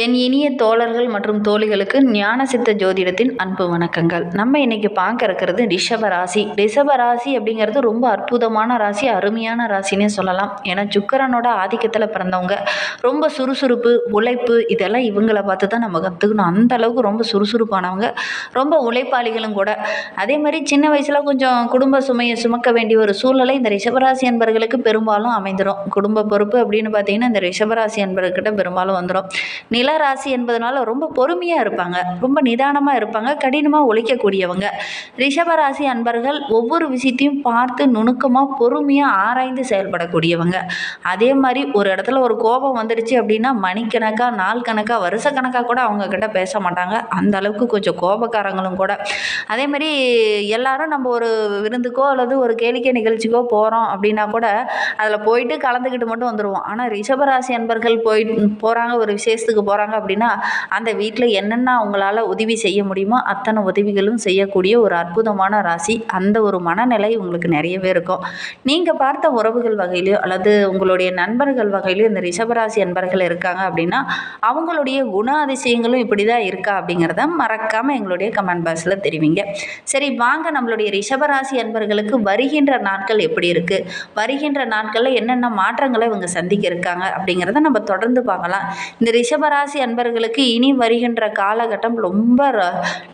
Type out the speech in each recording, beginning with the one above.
என் இனிய தோழர்கள் மற்றும் தோழிகளுக்கு ஞான சித்த ஜோதிடத்தின் அன்பு வணக்கங்கள். நம்ம இன்னைக்கு பார்க்க இருக்கிறது ரிஷப ராசி. ரிஷப ராசி அப்படிங்கிறது ரொம்ப அற்புதமான ராசி அருமையான ராசினே சொல்லலாம். ஏன்னா சுக்கரனோட ஆதிக்கத்தில் பிறந்தவங்க. ரொம்ப சுறுசுறுப்பு உழைப்பு இதெல்லாம் இவங்களை பார்த்து தான் நம்ம கற்றுக்கணும் அந்த அளவுக்கு ரொம்ப சுறுசுறுப்பானவங்க. ரொம்ப உழைப்பாளிகளும் கூட. அதே மாதிரி சின்ன வயசில் கொஞ்சம் குடும்ப சுமையை சுமக்க வேண்டிய ஒரு சூழ்நிலை இந்த ரிஷபராசி என்பர்களுக்கு பெரும்பாலும் அமைந்துடும் குடும்ப பொறுப்பு அப்படின்னு பார்த்தீங்கன்னா இந்த ரிஷபராசி அன்பர்கிட்ட பெரும்பாலும் வந்துடும் நில ராசி என்பதனால ரொம்ப பொறுமையாக இருப்பாங்க. ரொம்ப நிதானமாக இருப்பாங்க. கடினமாக உழைக்கக்கூடியவங்க ரிஷபராசி அன்பர்கள் ஒவ்வொரு விஷயத்தையும் பார்த்து நுணுக்கமாக பொறுமையாக ஆராய்ந்து செயல்படக்கூடியவங்க. அதே மாதிரி ஒரு இடத்துல ஒரு கோபம் வந்துடுச்சு அப்படின்னா மணிக்கணக்காக நாள் கணக்காக வருஷக்கணக்காக கூட அவங்க கிட்ட பேச மாட்டாங்க. அந்த அளவுக்கு கொஞ்சம் கோபக்காரங்களும் கூட. அதே மாதிரி எல்லாரும் நம்ம ஒரு விருந்துக்கோ அல்லது ஒரு கேளிக்கை நிகழ்ச்சிக்கோ போகிறோம் அப்படின்னா கூட அதில் போயிட்டு கலந்துக்கிட்டு மட்டும் வந்துடுவோம் ஆனால் ரிஷபராசி அன்பர்கள் போயிட்டு போகிறாங்க ஒரு விசேஷத்துக்கு போகிறாங்க அப்படின்னா அந்த வீட்டில் என்னென்ன அவங்களால உதவி செய்ய முடியுமோ அத்தனை உதவிகளும் செய்யக்கூடிய ஒரு அற்புதமான ராசி. அந்த ஒரு மனநிலை உங்களுக்கு நிறையவே இருக்கும். நீங்கள் பார்த்த உறவுகள் வகையிலையோ அல்லது உங்களுடைய நண்பர்கள் வகையிலையோ இந்த ரிஷபராசி அன்பர்கள் இருக்காங்க அப்படின்னா அவங்களுடைய குண அதிசயங்களும் இப்படி தான் இருக்கா அப்படிங்கிறத மறக்காமல் எங்களுடைய கமெண்ட் பாக்ஸில் தெரிவிங்க. சரி வாங்க நம்மளுடைய ரிஷபராசி அன்பர்களுக்கு வருகின்ற நாட்கள் எப்படி இருக்குது வருகின்ற நாட்களில் என்னென்ன மாற்றங்களை இவங்க சந்திக்க இருக்காங்க அப்படிங்கிறத நம்ம தொடர்ந்து பார்க்கலாம். இந்த ரிஷபராசி அன்பர்களுக்கு இனி வருகின்ற காலகட்டம் ரொம்ப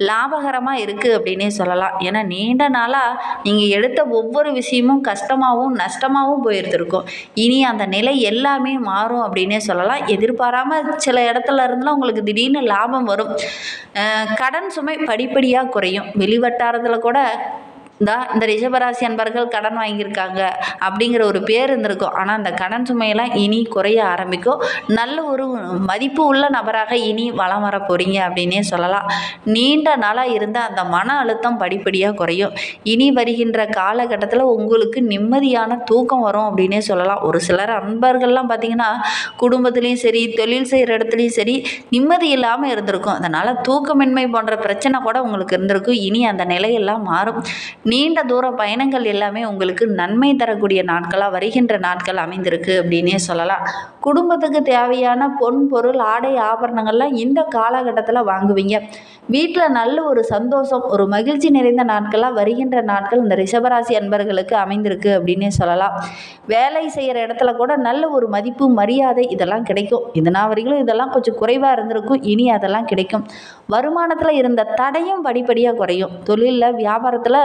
லாபகரமாக இருக்குது அப்படின்னே சொல்லலாம். ஏன்னா நீண்ட நாளாக நீங்கள் எடுத்த ஒவ்வொரு விஷயமும் கஷ்டமாகவும் நஷ்டமாகவும் போயிருந்துருக்கும். இனி அந்த நிலை எல்லாமே மாறும் அப்படின்னே சொல்லலாம். எதிர்பாராமல் சில இடத்துல இருந்தெல்லாம் உங்களுக்கு திடீர்னு லாபம் வரும். கடன் சுமை படிப்படியாக குறையும். வெளிவட்டாரத்தில் கூட தான் இந்த ரிஷபராசி அன்பர்கள் கடன் வாங்கியிருக்காங்க அப்படிங்கிற ஒரு பேர் இருந்திருக்கும். ஆனால் அந்த கடன் சுமையெல்லாம் இனி குறைய ஆரம்பிக்கும். நல்ல ஒரு மதிப்பு உள்ள நபராக இனி வளம் வர போகிறீங்க அப்படின்னே சொல்லலாம். நீண்ட நாளாக இருந்த அந்த மன அழுத்தம் படிப்படியாக குறையும். இனி வருகின்ற காலகட்டத்தில் உங்களுக்கு நிம்மதியான தூக்கம் வரும் அப்படின்னே சொல்லலாம். ஒரு சிலர் அன்பர்கள்லாம் பார்த்திங்கன்னா குடும்பத்துலேயும் சரி தொழில் செய்கிற இடத்துலையும் சரி நிம்மதி இல்லாமல் இருந்திருக்கும். அதனால் தூக்கமின்மை போன்ற பிரச்சனை கூட உங்களுக்கு இருந்திருக்கும். இனி அந்த நிலையெல்லாம் மாறும். நீண்ட தூர பயணங்கள் எல்லாமே உங்களுக்கு நன்மை தரக்கூடிய நாட்களாக வருகின்ற நாட்கள் அமைந்திருக்கு அப்படின்னே சொல்லலாம். குடும்பத்துக்கு தேவையான பொன் பொருள் ஆடை ஆபரணங்கள்லாம் இந்த காலகட்டத்தில் வாங்குவீங்க. வீட்டில் நல்ல ஒரு சந்தோஷம் ஒரு மகிழ்ச்சி நிறைந்த நாட்களாக வருகின்ற நாட்கள் இந்த ரிஷபராசி அன்பர்களுக்கு அமைந்திருக்கு அப்படின்னே சொல்லலாம். வேலை செய்கிற இடத்துல கூட நல்ல ஒரு மதிப்பு மரியாதை இதெல்லாம் கிடைக்கும். இதனா வரைக்கும் இதெல்லாம் கொஞ்சம் குறைவாக இருந்திருக்கும். இனி அதெல்லாம் கிடைக்கும். வருமானத்தில் இருந்த தடையும் படிப்படியாக குறையும். தொழிலில் வியாபாரத்தில்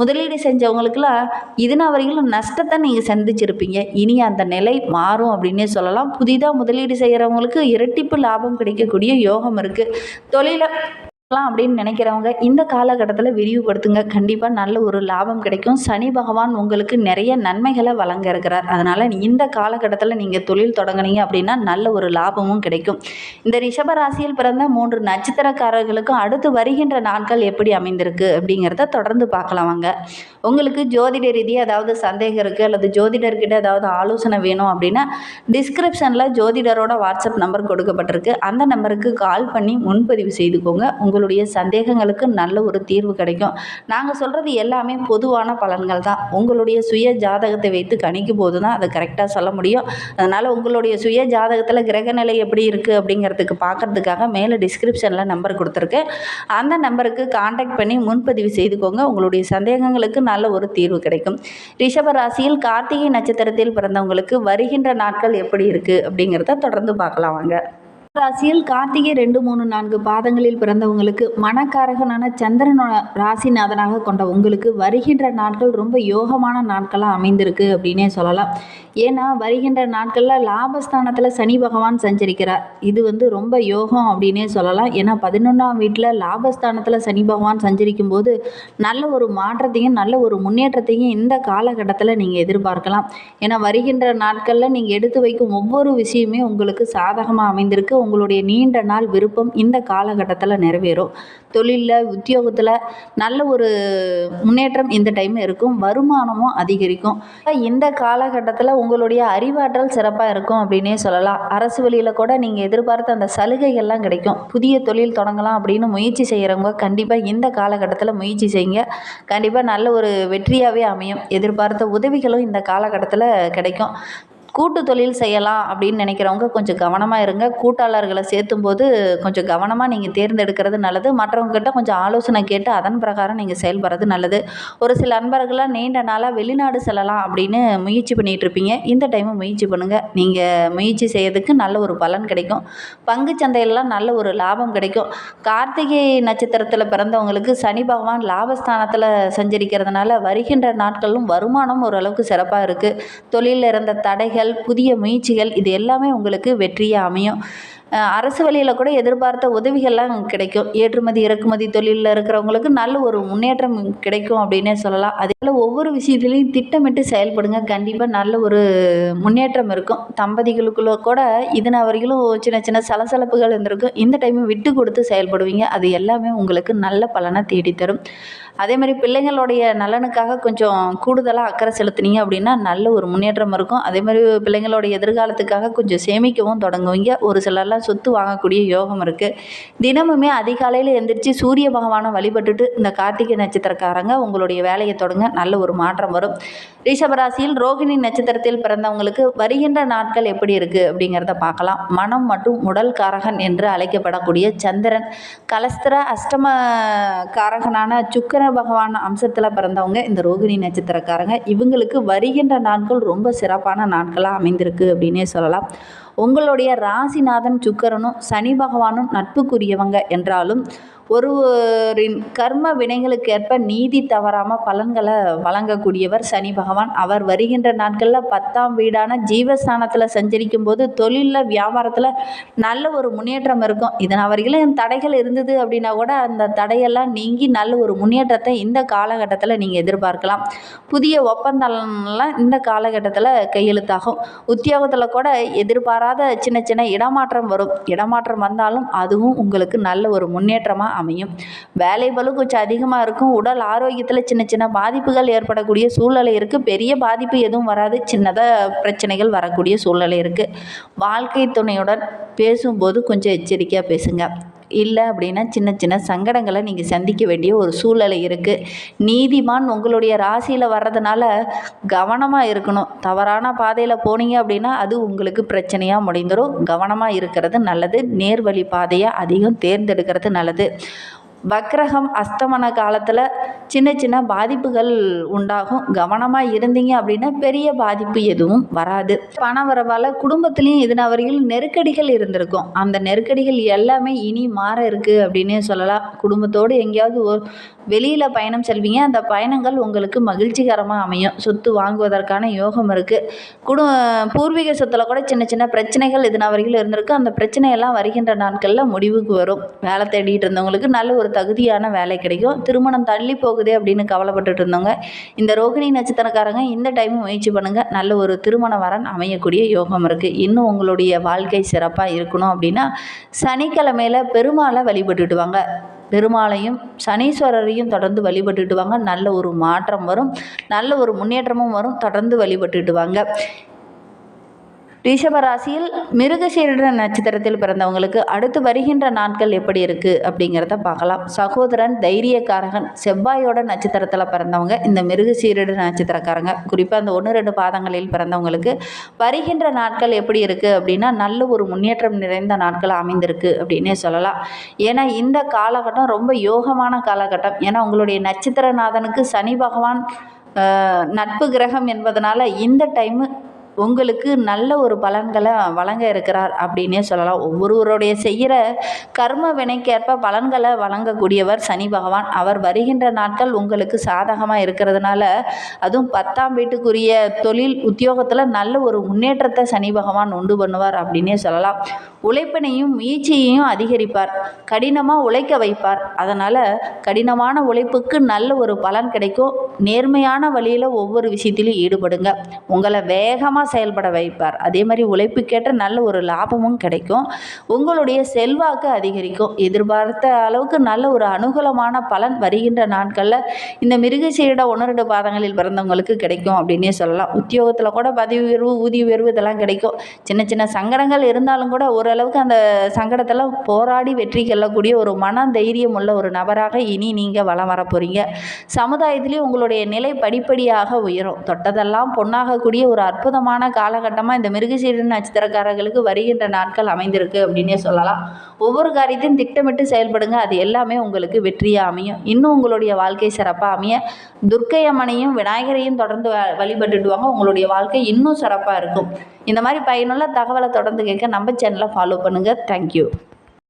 முதலீடு செஞ்சவங்களுக்குலாம் இதுனா வரைக்கும் நஷ்டத்தை நீங்கள் சந்திச்சிருப்பீங்க. இனி அந்த நிலை மாறும் அப்படின்னே சொல்லலாம். புதிதாக முதலீடு செய்கிறவங்களுக்கு இரட்டிப்பு லாபம் கிடைக்கக்கூடிய யோகம் இருக்குது தொழிலை அப்படின்னு நினைக்கிறவங்க இந்த காலகட்டத்தில் விரிவுபடுத்துங்க. கண்டிப்பாக நல்ல ஒரு லாபம் கிடைக்கும். சனி பகவான் உங்களுக்கு நிறைய நன்மைகளை வழங்க இருக்கிறார். அதனால் இந்த காலகட்டத்தில் நீங்கள் தொழில் தொடங்குனீங்க அப்படின்னா நல்ல ஒரு லாபமும் கிடைக்கும். இந்த ரிஷப ராசியில் பிறந்த மூன்று நட்சத்திரக்காரர்களுக்கும் அடுத்து வருகின்ற நாட்கள் எப்படி அமைந்திருக்கு அப்படிங்கிறத தொடர்ந்து பார்க்கலாம் வாங்க. உங்களுக்கு ஜோதிட ரீதியாக ஏதாவது சந்தேகம் இருக்குது அல்லது ஜோதிடர்கிட்ட ஏதாவது ஆலோசனை வேணும் அப்படின்னா டிஸ்கிரிப்ஷனில் ஜோதிடரோட வாட்ஸ்அப் நம்பர் கொடுக்கப்பட்டிருக்கு. அந்த நம்பருக்கு கால் பண்ணி முன்பதிவு செய்துக்கோங்க. உங்களுடைய சந்தேகங்களுக்கு நல்ல ஒரு தீர்வு கிடைக்கும். நாங்கள் சொல்கிறது எல்லாமே பொதுவான பலன்கள் தான். உங்களுடைய சுய ஜாதகத்தை வைத்து கணிக்கும் போது தான் அதை கரெக்டாக சொல்ல முடியும். அதனால் உங்களுடைய சுய ஜாதகத்தில் கிரகநிலை எப்படி இருக்குது அப்படிங்கிறதுக்கு பார்க்கறதுக்காக மேலே டிஸ்கிரிப்ஷனில் நம்பர் கொடுத்துருக்கேன். அந்த நம்பருக்கு காண்டாக்ட் பண்ணி முன்பதிவு செய்துக்கோங்க. உங்களுடைய சந்தேகங்களுக்கு நல்ல ஒரு தீர்வு கிடைக்கும். ரிஷப ராசியில் கார்த்திகை நட்சத்திரத்தில் பிறந்தவங்களுக்கு வருகின்ற நாட்கள் எப்படி இருக்குது அப்படிங்கிறத தொடர்ந்து பார்க்கலாம் வாங்க. ராசியில் கார்த்திகை ரெண்டு மூணு நான்கு பாதங்களில் பிறந்தவங்களுக்கு மனக்காரகனான சந்திரனோட ராசிநாதனாக கொண்ட உங்களுக்கு வருகின்ற நாட்கள் ரொம்ப யோகமான நாட்களாக அமைந்திருக்கு அப்படின்னே சொல்லலாம். ஏன்னா வருகின்ற நாட்களில் லாபஸ்தானத்தில் சனி பகவான் சஞ்சரிக்கிறார். இது வந்து ரொம்ப யோகம் அப்படின்னே சொல்லலாம். ஏன்னா பதினொன்றாம் வீட்டில் லாபஸ்தானத்தில் சனி பகவான் சஞ்சரிக்கும் போது நல்ல ஒரு மாற்றத்தையும் நல்ல ஒரு முன்னேற்றத்தையும் இந்த காலகட்டத்தில் நீங்கள் எதிர்பார்க்கலாம். ஏன்னா வருகின்ற நாட்களில் நீங்கள் எடுத்து வைக்கும் ஒவ்வொரு விஷயமே உங்களுக்கு சாதகமாக அமைந்திருக்கு. உங்களுடைய நீண்ட நாள் விருப்பம் இந்த காலகட்டத்தில் நிறைவேறும். தொழிலில் உத்தியோகத்தில் நல்ல ஒரு முன்னேற்றம் இந்த டைம் இருக்கும். வருமானமும் அதிகரிக்கும். இந்த காலகட்டத்தில் உங்களுடைய அறிவாற்றல் சிறப்பாக இருக்கும் அப்படின்னே சொல்லலாம். அரசு வழியில் கூட நீங்கள் எதிர்பார்த்த அந்த சலுகைகள்லாம் கிடைக்கும். புதிய தொழில் தொடங்கலாம் அப்படின்னு முயற்சி செய்கிறவங்க கண்டிப்பாக இந்த காலகட்டத்தில் முயற்சி செய்யுங்க. கண்டிப்பாக நல்ல ஒரு வெற்றியாகவே அமையும். எதிர்பார்த்த உதவிகளும் இந்த காலகட்டத்தில் கிடைக்கும். கூட்டு தொழில் செய்யலாம் அப்படின்னு நினைக்கிறவங்க கொஞ்சம் கவனமாக இருங்க. கூட்டாளர்களை சேர்த்தும் போது கொஞ்சம் கவனமாக நீங்கள் தேர்ந்தெடுக்கிறது நல்லது. மற்றவங்ககிட்ட கொஞ்சம் ஆலோசனை கேட்டு அதன் பிரகாரம் நீங்கள் செயல்படுறது நல்லது. ஒரு சில அன்பர்களாக நீண்ட நாளாக வெளிநாடு செல்லலாம் அப்படின்னு முயற்சி பண்ணிகிட்டு இருப்பீங்க. இந்த டைமும் முயற்சி பண்ணுங்கள் நீங்கள் முயற்சி செய்யறதுக்கு நல்ல ஒரு பலன் கிடைக்கும். பங்கு சந்தையிலலாம் நல்ல ஒரு லாபம் கிடைக்கும். கார்த்திகை நட்சத்திரத்தில் பிறந்தவங்களுக்கு சனி பகவான் லாபஸ்தானத்தில் சஞ்சரிக்கிறதுனால வருகின்ற நாட்களும் வருமானம் ஓரளவுக்கு சிறப்பாக இருக்குது தொழிலில் இருந்த தடைகள் புதிய முயற்சிகள் இது எல்லாமே உங்களுக்கு வெற்றியாக அமையும். அரசு வழியில் கூட எதிர்பார்த்த உதவிகள்லாம் கிடைக்கும். ஏற்றுமதி இறக்குமதி தொழிலில் இருக்கிறவங்களுக்கு நல்ல ஒரு முன்னேற்றம் கிடைக்கும் அப்படின்னே சொல்லலாம். அதே போல் ஒவ்வொரு விஷயத்துலையும் திட்டமிட்டு செயல்படுங்க. கண்டிப்பாக நல்ல ஒரு முன்னேற்றம் இருக்கும். தம்பதிகளுக்குள்ள கூட இதன வரைக்கும் சின்ன சின்ன சலசலப்புகள் இருந்திருக்கும். இந்த டைமும் விட்டு கொடுத்து செயல்படுவீங்க. அது எல்லாமே உங்களுக்கு நல்ல பலனை தேடித்தரும். அதே மாதிரி பிள்ளைங்களுடைய நலனுக்காக கொஞ்சம் கூடுதலாக அக்கறை செலுத்துனீங்க அப்படின்னா நல்ல ஒரு முன்னேற்றம் இருக்கும். அதே மாதிரி பிள்ளைங்களோட எதிர்காலத்துக்காக கொஞ்சம் சேமிக்கவும் தொடங்குவீங்க. ஒரு சிலர்லாம் சொத்து வாங்கக்கூடிய யோகம் இருக்குது தினமுமே அதிகாலையில் எந்திரிச்சு சூரிய பகவானை வழிபட்டுட்டு இந்த கார்த்திகை நட்சத்திரக்காரங்க உங்களுடைய வேலையை தொடங்க நல்ல ஒரு மாற்றம் வரும். ரிஷபராசியில் ரோகிணி நட்சத்திரத்தில் பிறந்தவங்களுக்கு வருகின்ற நாட்கள் எப்படி இருக்குது அப்படிங்கிறத பார்க்கலாம். மனம் மற்றும் உடல் காரகன் என்று அழைக்கப்படக்கூடிய சந்திரன் கலஸ்திர அஷ்டம காரகனான சுக்கர பகவான் அம்சத்தில் பிறந்தவங்க இந்த ரோகிணி நட்சத்திரக்காரங்க. இவங்களுக்கு வருகின்ற நாட்கள் ரொம்ப சிறப்பான நாட்களாக அமைந்திருக்கு அப்படின்னே சொல்லலாம். உங்களுடைய ராசிநாதன் சுக்கரனும் சனி பகவானும் நட்புக்குரியவங்க என்றாலும் ஒருவரின் கர்ம வினைகளுக்கேற்ப நீதி தவறாமல் பலன்களை வழங்கக்கூடியவர் சனி பகவான். அவர் வருகின்ற நாட்களில் பத்தாம் வீடான ஜீவஸ்தானத்தில் சஞ்சரிக்கும் போது தொழிலில் வியாபாரத்தில் நல்ல ஒரு முன்னேற்றம் இருக்கும். இதன் வரையிலும் தடைகள் இருந்தது அப்படின்னா கூட அந்த தடையெல்லாம் நீங்கி நல்ல ஒரு முன்னேற்றத்தை இந்த காலகட்டத்தில் நீங்கள் எதிர்பார்க்கலாம். புதிய ஒப்பந்தம்லாம் இந்த காலகட்டத்தில் கையெழுத்தாகும். உத்தியோகத்தில் கூட எதிர்பாராத சின்ன சின்ன இடமாற்றம் வரும். இடமாற்றம் வந்தாலும் அதுவும் உங்களுக்கு நல்ல ஒரு முன்னேற்றமாக அமையும். வேலை பளு கொஞ்சம் அதிகமாக இருக்கும். உடல் ஆரோக்கியத்தில் சின்ன சின்ன பாதிப்புகள் ஏற்படக்கூடிய சூழ்நிலை இருக்குது பெரிய பாதிப்பு எதுவும் வராது. சின்னதாக பிரச்சனைகள் வரக்கூடிய சூழ்நிலை இருக்குது வாழ்க்கை துணையுடன் பேசும்போது கொஞ்சம் எச்சரிக்கையாக பேசுங்க. இல்லை அப்படின்னா சின்ன சின்ன சங்கடங்களை நீங்கள் சந்திக்க வேண்டிய ஒரு சூழ்நிலை இருக்குது நீதிமான் உங்களுடைய ராசியில் வர்றதுனால கவனமாக இருக்கணும். தவறான பாதையில் போனீங்க அப்படின்னா அது உங்களுக்கு பிரச்சனையாக முடிந்துடும் கவனமாக இருக்கிறது நல்லது. நேர்வழி பாதையை அதிகம் தேர்ந்தெடுக்கிறது நல்லது. வக்ரகம் அஸ்தமன காலத்தில் சின்ன சின்ன பாதிப்புகள் உண்டாகும். கவனமாக இருந்தீங்க அப்படின்னா பெரிய பாதிப்பு எதுவும் வராது. பண வரவால் குடும்பத்துலேயும் இதன வரையில் நெருக்கடிகள் இருந்திருக்கும். அந்த நெருக்கடிகள் எல்லாமே இனி மாற இருக்குது அப்படின்னே சொல்லலாம். குடும்பத்தோடு எங்கேயாவது ஒரு வெளியில் பயணம் செல்வீங்க. அந்த பயணங்கள் உங்களுக்கு மகிழ்ச்சிகரமாக அமையும். சொத்து வாங்குவதற்கான யோகம் இருக்குது குடு பூர்வீக சொத்தில் கூட சின்ன சின்ன பிரச்சனைகள் இதன வரையில் இருந்திருக்கு. அந்த பிரச்சனையெல்லாம் வருகின்ற நாட்களில் முடிவுக்கு வரும். வேலை தேடிட்டு இருந்தவங்களுக்கு நல்ல ஒரு தகுதியான வேலை கிடைக்கும். திருமணம் தள்ளி போகுதே அப்படின்னு கவலைப்பட்டுட்டு இருந்தவங்க இந்த ரோகிணி நட்சத்திரக்காரங்க இந்த டைம் முயற்சி பண்ணுங்கள் நல்ல ஒரு திருமண வரன் அமையக்கூடிய யோகம் இருக்குது இன்னும் உங்களுடைய வாழ்க்கை சிறப்பாக இருக்கணும் அப்படின்னா சனிக்கிழமையில் பெருமாளை வழிபட்டுட்டு வாங்க. பெருமாளையும் சனீஸ்வரரையும் தொடர்ந்து வழிபட்டுட்டு வாங்க. நல்ல ஒரு மாற்றம் வரும். நல்ல ஒரு முன்னேற்றமும் வரும். தொடர்ந்து வழிபட்டுட்டு வாங்க. ரிஷபராசியில் மிருகசீரட நட்சத்திரத்தில் பிறந்தவங்களுக்கு அடுத்து வருகின்ற நாட்கள் எப்படி இருக்குது அப்படிங்கிறத பார்க்கலாம். சகோதரன் தைரியக்காரகன் செவ்வாயோட நட்சத்திரத்தில் பிறந்தவங்க. இந்த மிருகசீரட நட்சத்திரக்காரங்க. குறிப்பாக அந்த ஒன்று ரெண்டு பாதங்களில் பிறந்தவங்களுக்கு வருகின்ற நாட்கள் எப்படி இருக்குது அப்படின்னா நல்ல ஒரு முன்னேற்றம் நிறைந்த நாட்கள் அமைந்திருக்கு அப்படின்னே சொல்லலாம். ஏன்னா இந்த காலகட்டம் ரொம்ப யோகமான காலகட்டம். ஏன்னா உங்களுடைய நட்சத்திரநாதனுக்கு சனி பகவான் நட்பு கிரகம் என்பதனால இந்த டைமு உங்களுக்கு நல்ல ஒரு பலன்களை வழங்க இருக்கிறார் அப்படின்னே சொல்லலாம். ஒவ்வொருவருடைய செய்கிற கர்ம வினைக்கேற்ப பலன்களை வழங்கக்கூடியவர் சனி பகவான். அவர் வருகின்ற நாட்கள் உங்களுக்கு சாதகமாக இருக்கிறதுனால அதுவும் பத்தாம் வீட்டுக்குரிய தொழில் உத்தியோகத்தில் நல்ல ஒரு முன்னேற்றத்தை சனி பகவான் உண்டு பண்ணுவார் அப்படின்னே சொல்லலாம். உழைப்பினையும் முயற்சியையும் அதிகரிப்பார். கடினமாக உழைக்க வைப்பார். அதனால் கடினமான உழைப்புக்கு நல்ல ஒரு பலன் கிடைக்கும். நேர்மையான வழியில் ஒவ்வொரு விஷயத்திலையும் ஈடுபடுங்க. உங்களை வேகமாக செயல்பட வைப்பார். அதே மாதிரி உழைப்புக்கேற்ற நல்ல ஒரு லாபமும் கிடைக்கும். உங்களுடைய செல்வாக்கு அதிகரிக்கும். எதிர்பார்த்த அளவுக்கு நல்ல ஒரு அனுகூலமான பலன் வருகின்ற நாட்களில் இந்த மிருகசீரிட ஒன்று ரெண்டு பாதங்களில் பிறந்தவங்களுக்கு கிடைக்கும் அப்படின்னே சொல்லலாம். உத்தியோகத்தில் கூட பதவி உயர்வு ஊதிய உயர்வு இதெல்லாம் கிடைக்கும். சின்ன சின்ன சங்கடங்கள் இருந்தாலும் கூட ஓரளவுக்கு அந்த சங்கடத்தெல்லாம் போராடி வெற்றி கொள்ளக்கூடிய ஒரு மன தைரியம் உள்ள ஒரு நபராக இனி நீங்கள் வலம் வர போகிறீங்க சமுதாயத்திலேயே உங்களுடைய நிலை படிப்படியாக உயரும். தொட்டதெல்லாம் பொன்னாகக்கூடிய ஒரு அற்புதமான முக்கியமான காலகட்டமாக இந்த மிருகசீரன் நட்சத்திரக்காரர்களுக்கு வருகின்ற நாட்கள் அமைந்திருக்கு அப்படின்னே சொல்லலாம். ஒவ்வொரு காரியத்தையும் திட்டமிட்டு செயல்படுங்க. அது எல்லாமே உங்களுக்கு வெற்றியாக அமையும். இன்னும் உங்களுடைய வாழ்க்கை சிறப்பாக அமைய துர்க்கை அம்மனையும் விநாயகரையும் தொடர்ந்து வ வாங்க உங்களுடைய வாழ்க்கை இன்னும் சிறப்பாக இருக்கும். இந்த மாதிரி பயனுள்ள தகவலை தொடர்ந்து கேட்க நம்ம சேனலை ஃபாலோ பண்ணுங்கள் தேங்க்யூ